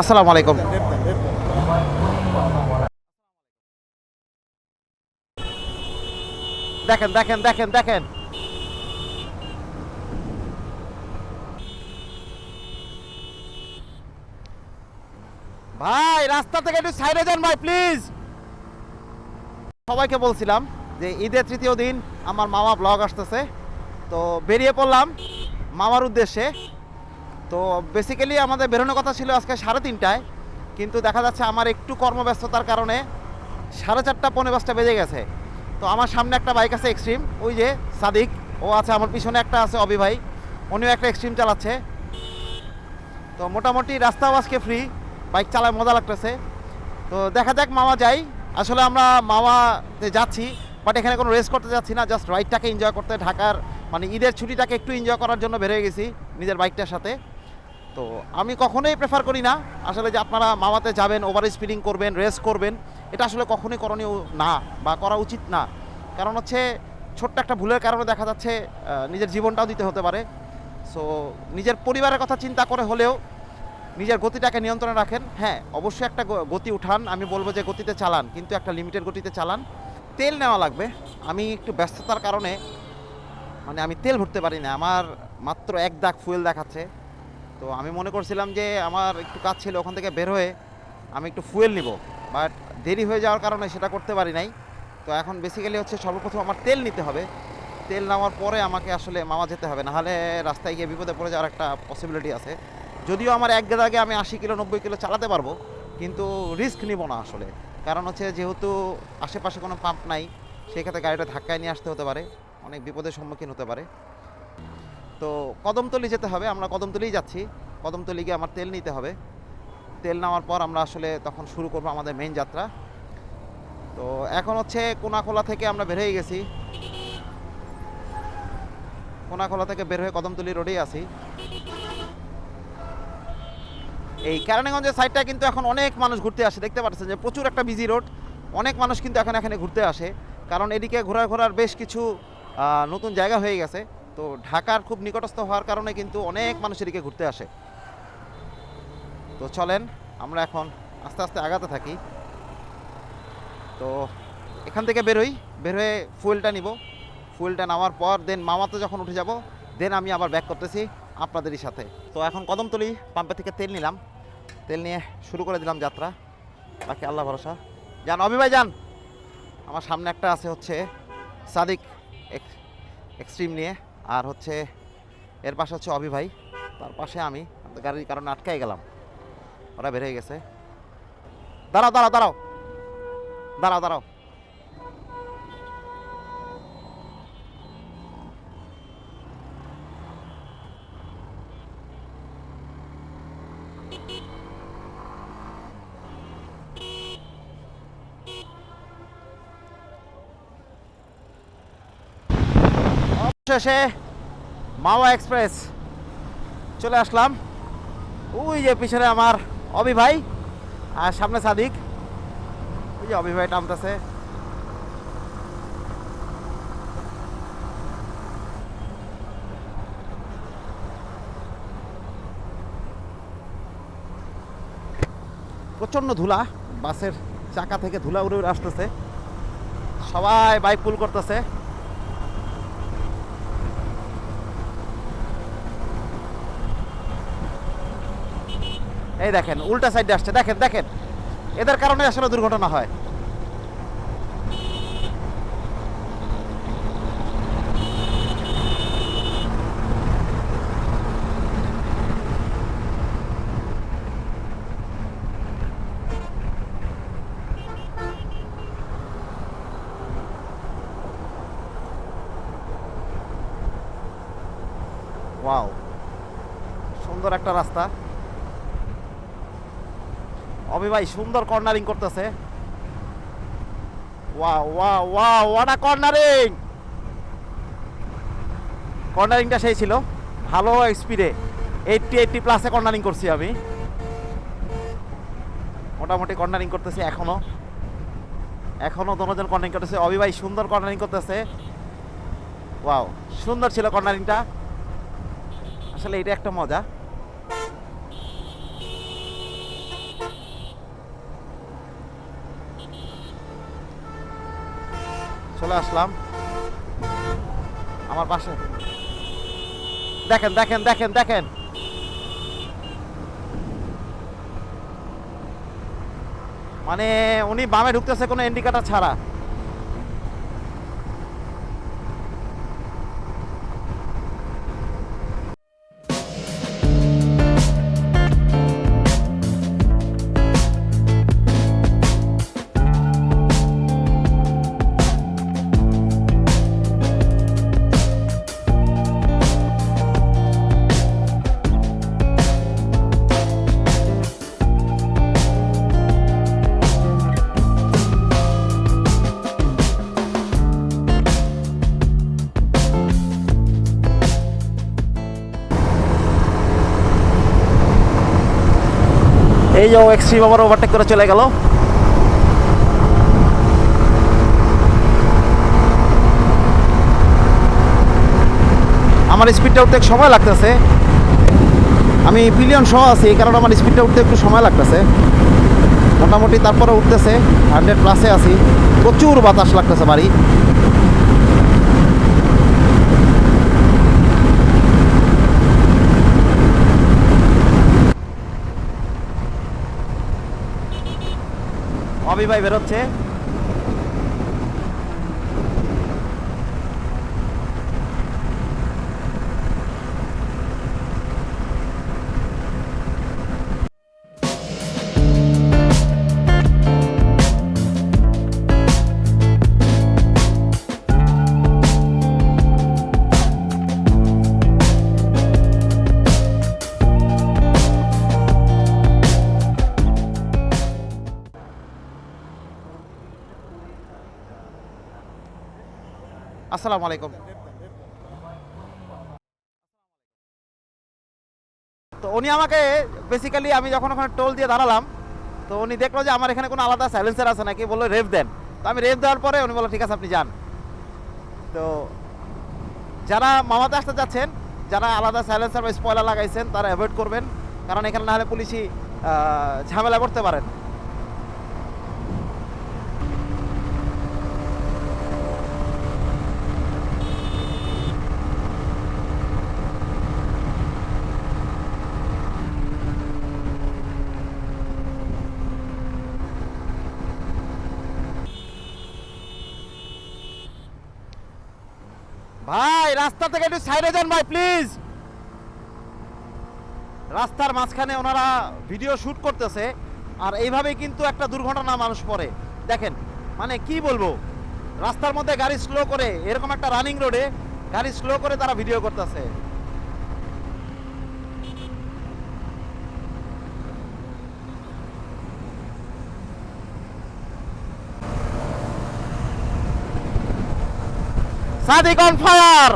আসসালামু আলাইকুম। দেখেন দেখেন দেখেন দেখেন। ভাই, রাস্তা থেকে একটু সাইডে যান ভাই, প্লিজ। সবাইকে বলছিলাম যে ঈদের তৃতীয় দিন আমার মামা ব্লগ আসতেছে। তো বেরিয়ে পড়লাম মামার উদ্দেশ্যে। তো বেসিক্যালি আমাদের বেরোনোর কথা ছিল আজকে সাড়ে তিনটায়, কিন্তু দেখা যাচ্ছে আমার একটু কর্মব্যস্ততার কারণে সাড়ে চারটা, পৌনে পাঁচটা বেজে গেছে। তো আমার সামনে একটা বাইক আছে এক্সট্রিম ওই যে সাদিক ও আছে আমার পিছনে একটা আছে অবি ভাই, উনিও একটা এক্সট্রিম চালাচ্ছে। তো মোটামুটি রাস্তাও আজকে ফ্রি বাইক চালায় মজা লাগতেছে। তো দেখা যাক মামা যাই। আসলে আমরা মামাতে যাচ্ছি বাট এখানে কোনো রেস করতে যাচ্ছি না জাস্ট রাইডটাকে এনজয় করতে, ঢাকার মানে ঈদের ছুটিটাকে একটু এনজয় করার জন্য বেরিয়ে গেছি, নিজের বাইকটার সাথে। তো আমি কখনোই প্রেফার করি না। আসলে যে আপনারা মামাতে যাবেন ওভার স্পিডিং করবেন রেস করবেন, এটা আসলে কখনোই করণীয় না বা করা উচিত না। কারণ হচ্ছে ছোট্ট একটা ভুলের কারণে দেখা যাচ্ছে নিজের জীবনটাও দিতে হতে পারে। সো নিজের পরিবারের কথা চিন্তা করে হলেও নিজের গতিটাকে নিয়ন্ত্রণে রাখেন। হ্যাঁ অবশ্যই একটা গতি উঠান। আমি বলব যে গতিতে চালান, কিন্তু একটা লিমিটেড গতিতে চালান। তেল নেওয়া লাগবে। আমি একটু ব্যস্ততার কারণে মানে আমি তেল ভরতে পারি না। আমার মাত্র এক দাগ ফুয়েল দেখাচ্ছে। তো আমি মনে করছিলাম যে আমার একটু কাজ ছিল ওখান থেকে বের হয়ে আমি একটু ফুয়েল নিব। বাট দেরি হয়ে যাওয়ার কারণে সেটা করতে পারি নাই। তো এখন বেসিক্যালি হচ্ছে সর্বপ্রথম আমার তেল নিতে হবে। তেল নেওয়ার পরে আমাকে আসলে মামা যেতে হবে। নাহলে রাস্তায় গিয়ে বিপদে পড়ে যাওয়ার একটা পসিবিলিটি আছে। যদিও আমার এক দাগে আমি আশি কিলো, নব্বই কিলো চালাতে পারব। কিন্তু রিস্ক নিব না আসলে। কারণ হচ্ছে যেহেতু আশেপাশে কোনো পাম্প নাই সেই ক্ষেত্রে গাড়িটা ধাক্কায় নিয়ে আসতে হতে পারে। অনেক বিপদের সম্মুখীন হতে পারে। তো কদমতলি যেতে হবে, আমরা কদমতলিই যাচ্ছি। কদমতলি গিয়ে আমার তেল নিতে হবে। তেল নেওয়ার পর আমরা আসলে তখন শুরু করব আমাদের মেন যাত্রা। তো এখন হচ্ছে কোনাখোলা থেকে আমরা বের হয়ে গেছি। কোনাখোলা থেকে বের হয়ে কদমতলি রোডেই আছি। এই কেরানীগঞ্জের সাইডটা কিন্তু এখন অনেক মানুষ ঘুরতে আসে, দেখতে পাচ্ছেন যে প্রচুর একটা বিজি রোড অনেক মানুষ কিন্তু এখন এখানে ঘুরতে আসে। কারণ এদিকে ঘোরা ঘোরার বেশ কিছু নতুন জায়গা হয়ে গেছে। তো ঢাকার খুব নিকটস্থ হওয়ার কারণে কিন্তু অনেক মানুষ এদিকে ঘুরতে আসে। তো চলেন, আমরা এখন আস্তে আস্তে আগাতে থাকি। তো এখান থেকে বেরোই বের হয়ে ফুয়েলটা নিব। ফুয়েলটা নেওয়ার পর দেন মামাতে যখন উঠে যাব, দেন আমি আবার ব্যাক করতেছি আপনাদেরই সাথে। তো এখন কদমতলি পাম্পে থেকে তেল নিলাম। তেল নিয়ে শুরু করে দিলাম যাত্রা। বাকি আল্লাহ ভরসা। যান ভাই, যান। আমার সামনে একটা আছে হচ্ছে সাদিক এক্স- এক্সট্রিম নিয়ে। আর হচ্ছে এর পাশে হচ্ছে অভি ভাই। তার পাশে আমি, গাড়ির কারণে আটকাই গেলাম। ওরা বের হয়ে গেছে। দাঁড়াও দাঁড়াও দাঁড়াও। দাঁড়াও দাঁড়াও। শেষে মাওয়া এক্সপ্রেস চলে আসলাম। ওই যে পিছনে আমার অবি ভাই আর সামনে সাদিক। ওই যে অবি ভাই টামতেছে প্রচণ্ড ধুলা, বাসের চাকা থেকে ধুলা উড়ে উড়ে আসতেছে। সবাই বাইক পুল করতেছে। এই দেখেন, উল্টা সাইডে আসছে। দেখেন দেখেন। এদের কারণে আসলে দুর্ঘটনা হয়। সুন্দর একটা রাস্তা। অবি ভাই, সুন্দর কর্নারিং করতেছে। ওয়া ওয়া ওয়া ওয়াটা কর্নারিং কর্নারিংটা সেই ছিল। ভালো স্পিডে এইটটি এইটটি প্লাসে কর্নারিং করছি আমি। মোটামুটি কর্নারিং করতেছি এখনও। এখনও দনোজন কর্নারিং করতেছে। অবি ভাই, সুন্দর কর্নারিং করতেছে। ওয়াও সুন্দর ছিল কর্নারিংটা আসলে এটা একটা মজা। চলে আসলাম। আমার পাশে। দেখেন দেখেন দেখেন দেখেন। মানে উনি বামে ঢুকতেছে কোনো ইন্ডিকেটার ছাড়া। এই যে এক্সট্রিম আবার ওভারটেক করে চলে গেল। আমার স্পিডটা উঠতে সময় লাগতেছে। আমি পিলিয়ন সহ আছি, এই কারণে আমার স্পিডটা উঠতে একটু সময় লাগতেছে। মোটামুটি তারপরে উঠতেছে হান্ড্রেড প্লাসে আছি। প্রচুর বাতাস লাগতেছে বাড়ি। অবি ভাই বেরোচ্ছে। আসসালামু আলাইকুম। তো উনি আমাকে বেসিক্যালি আমি যখন ওখানে টোল দিয়ে দাঁড়ালাম, তো উনি দেখল যে আমার এখানে কোনো আলাদা সাইলেন্সার আছে নাকি, বলল রেভ দেন। তো আমি রেভ দেওয়ার পরে উনি বলল, ঠিক আছে, আপনি যান। তো যারা মামাতে আসতে যাচ্ছেন, যারা আলাদা সাইলেন্সার বা স্পয়লার লাগাইছেন, তারা অ্যাভয়েড করবেন। কারণ এখানে না হলে পুলিশই ঝামেলা করতে পারেন ভাই রাস্তা থেকে একটু সাইডে যান ভাই প্লিজ রাস্তার মাঝখানে ওনারা ভিডিও শুট করতেছে, আর এইভাবেই কিন্তু একটা দুর্ঘটনা মানুষ পড়ে। দেখেন মানে কি বলব? রাস্তার মধ্যে গাড়ি স্লো করে, এরকম একটা রানিং রোডে গাড়ি স্লো করে তারা ভিডিও করতেছে। সাদিক অন ফায়ার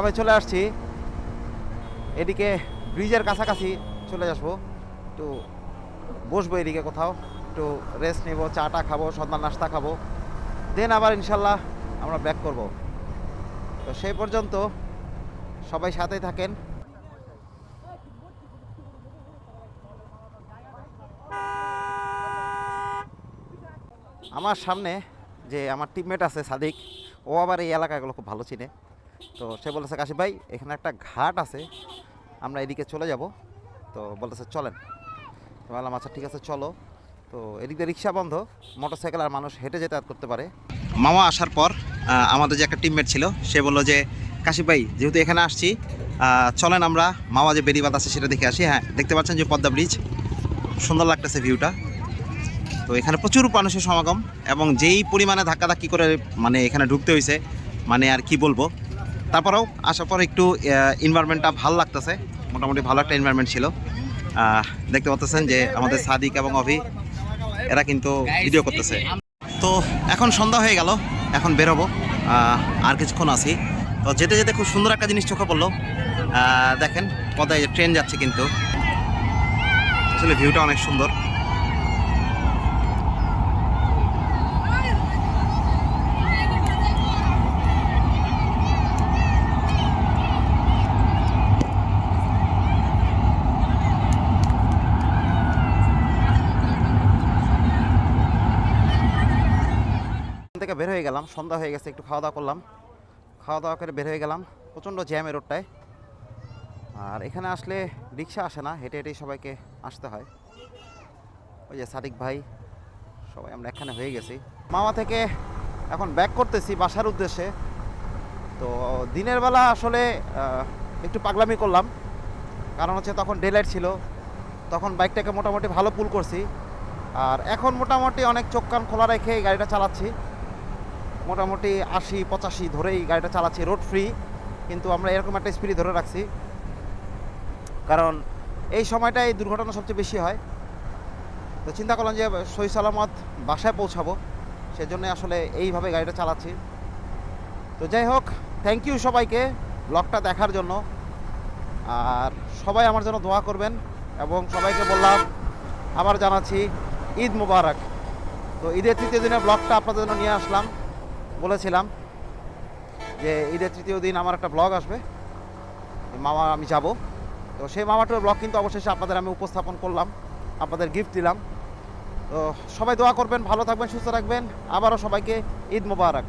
বামে চলে আসছি। এদিকে ব্রিজের কাছাকাছি চলে আসব একটু বসবো এদিকে কোথাও। একটু রেস্ট নেব, চাটা খাব, সন্ধ্যা নাস্তা খাব। দেন আবার ইনশাল্লাহ আমরা ব্যাক করব। তো সেই পর্যন্ত সবাই সাথেই থাকেন। আমার সামনে যে আমার টিমমেট আছে সাদিক, ও আবার এই এলাকাগুলো খুব ভালো চিনে। তো সে বলেছে কাশিফ ভাই, এখানে একটা ঘাট আছে, আমরা এদিকে চলে যাব। তো বলতেছে, চলেন। বললাম আচ্ছা ঠিক আছে, চলো। তো এদিক দিয়ে রিক্সা বন্ধ, মোটরসাইকেল আর মানুষ হেঁটে যাতায়াত করতে পারে। মামা আসার পর আমাদের যে একটা টিমমেট ছিল, সে বলল যে, কাশিফ ভাই, যেহেতু এখানে আসছি চলেন আমরা। মামা যে বেরিবাদ আছে, সেটা দেখে আসি। হ্যাঁ দেখতে পাচ্ছেন যে পদ্মা ব্রিজ, সুন্দর লাগতেছে ভিউটা তো এখানে প্রচুর মানুষের সমাগম এবং যেই পরিমাণে ধাক্কাধাক্কি করে মানে এখানে ঢুকতে হয়েছে মানে আর কি বলব? তারপরেও আসার পর একটু এনভায়রনমেন্টটা ভালো লাগতেছে। মোটামুটি ভালো একটা এনভায়রনমেন্ট ছিল। দেখতে পাচ্ছেন যে আমাদের সাদিক এবং অভি, এরা কিন্তু ভিডিও করতেছে। তো এখন সন্ধ্যা হয়ে গেল, এখন বেরোবো। আর কিছুক্ষণ আছি। তো যেতে যেতে খুব সুন্দর একটা জিনিস চোখে পড়ল। দেখেন, পদায় ট্রেন যাচ্ছে কিন্তু। আসলে ভিউটা অনেক সুন্দর। হয়ে গেলাম, সন্ধ্যা হয়ে গেছে, একটু খাওয়া দাওয়া করলাম। খাওয়া দাওয়া করে বের হয়ে গেলাম, প্রচণ্ড জ্যামের রোডটায়। আর এখানে আসলে রিক্সা আসে না, হেঁটে হেঁটেই সবাইকে আসতে হয়। ওই যে সাদিক ভাই, সবাই আমরা এখানে হয়ে গেছি। মামা থেকে এখন ব্যাক করতেছি বাসার উদ্দেশ্যে। তো দিনের বেলা আসলে একটু পাগলামি করলাম। কারণ হচ্ছে তখন ডেলাইট ছিল, তখন বাইকটাকে মোটামুটি ভালো পুল করছি। আর এখন মোটামুটি অনেক চোখ কান খোলা রেখে এই গাড়িটা চালাচ্ছি। মোটামুটি আশি, পঁচাশি ধরেই গাড়িটা চালাচ্ছি রোড ফ্রি কিন্তু আমরা এরকম একটা স্পিড ধরে রাখছি। কারণ এই সময়টায় এই দুর্ঘটনা সবচেয়ে বেশি হয়। তো চিন্তা করলাম যে সই সালামত বাসায় পৌঁছাবো, সেজন্য আসলে এইভাবে গাড়িটা চালাচ্ছি। তো যাই হোক থ্যাংক ইউ সবাইকে ব্লগটা দেখার জন্য। আর সবাই আমার জন্য দোয়া করবেন, এবং সবাইকে বললাম, আবার জানাচ্ছি ঈদ মুবারক। তো ঈদের তৃতীয় দিনের ব্লগটা আপনাদের জন্য নিয়ে আসলাম। বলেছিলাম যে ঈদের তৃতীয় দিন আমার একটা ব্লগ আসবে। মামা, আমি যাব। তো সেই মামাটার ব্লগ কিন্তু অবশেষে আপনাদের আমি উপস্থাপন করলাম, আপনাদের গিফট দিলাম। তো সবাই দোয়া করবেন, ভালো থাকবেন, সুস্থ রাখবেন আবারও সবাইকে ঈদ মুবারক।